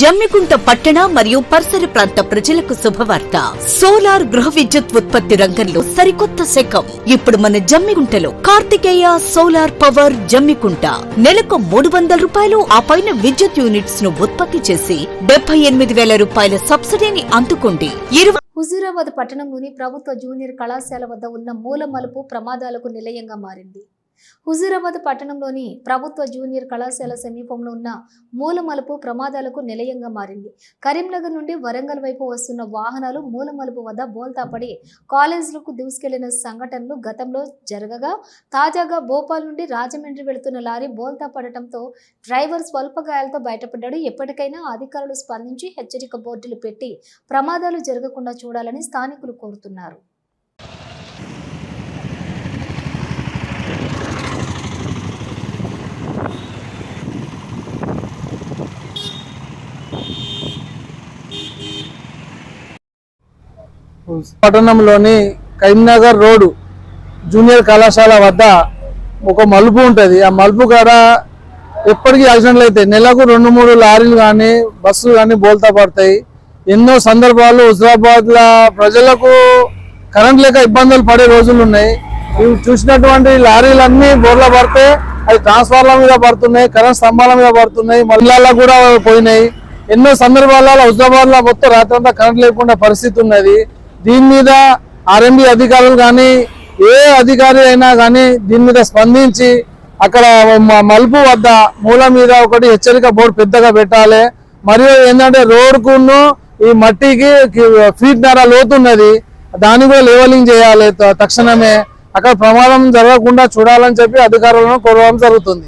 జమ్మికుంట పట్టణ మరియు పరిసర ప్రాంత ప్రజలకు శుభవార్త. సోలార్ గృహ విద్యుత్ ఉత్పత్తి రంగంలో సరికొత్త శకం. ఇప్పుడు మన జమ్మికుంటలో కార్తికేయ సోలార్ పవర్ జమ్మికుంట. నెలకు మూడు వందల రూపాయలు ఆ పైన విద్యుత్ యూనిట్స్ను ఉత్పత్తి చేసి డెబ్బై ఎనిమిది వేల రూపాయల సబ్సిడీని అందుకోండి. ఇరవై హుజూరాబాద్ పట్టణంలోని ప్రభుత్వ జూనియర్ కళాశాల వద్ద ఉన్న మూల మలుపు ప్రమాదాలకు నిలయంగా మారింది. హుజూరాబాద్ పట్టణంలోని ప్రభుత్వ జూనియర్ కళాశాల సమీపంలో ఉన్న మూలమలుపు ప్రమాదాలకు నిలయంగా మారింది. కరీంనగర్ నుండి వరంగల్ వైపు వస్తున్న వాహనాలు మూలమలుపు వద్ద బోల్తాపడి కాలేజీలకు దూసుకెళ్ళిన సంఘటనలు గతంలో జరగగా తాజాగా భోపాల్ నుండి రాజమండ్రి వెళుతున్న లారీ బోల్తా పడటంతో డ్రైవర్ స్వల్ప గాయాలతో బయటపడ్డాడు. ఎప్పటికైనా అధికారులు స్పందించి హెచ్చరిక బోర్డులు పెట్టి ప్రమాదాలు జరగకుండా చూడాలని స్థానికులు కోరుతున్నారు. పట్టణంలోని కరీంనగర్ రోడ్డు జూనియర్ కళాశాల వద్ద ఒక మలుపు ఉంటుంది. ఆ మలుపు కాడ ఎప్పటికీ యాక్సిడెంట్లు అవుతాయి నెలకు రెండు మూడు లారీలు కానీ బస్సులు కానీ బోల్తా పడతాయి. ఎన్నో సందర్భాలు హుజరాబాద్ల ప్రజలకు కరెంట్ లేక ఇబ్బందులు పడే రోజులు ఉన్నాయి. ఇవి చూసినటువంటి లారీలన్నీ బోర్ల పడితే అవి ట్రాన్స్ఫార్మర్ మీద పడుతున్నాయి కరెంట్ స్తంభాల మీద పడుతున్నాయి మళ్ళా కూడా పోయినాయి. ఎన్నో సందర్భాలలో హుజరాబాద్ మొత్తం రాత్రంతా కరెంట్ లేకుండా పరిస్థితి ఉన్నది. దీని మీద ఆర్ఎంబి అధికారులు కానీ ఏ అధికారి అయినా కానీ దీని మీద స్పందించి అక్కడ మ- మలుపు వద్ద మూల మీద ఒకటి హెచ్చరిక బోర్డు పెద్దగా పెట్టాలి. మరియు ఏంటంటే రోడ్కును ఈ మట్టికి ఫీట్ నర లోతున్నది దాన్ని కూడా లేవలింగ్ చేయాలి తక్షణమే. అక్కడ ప్రమాదం జరగకుండా చూడాలని చెప్పి అధికారులను కోరడం జరుగుతుంది.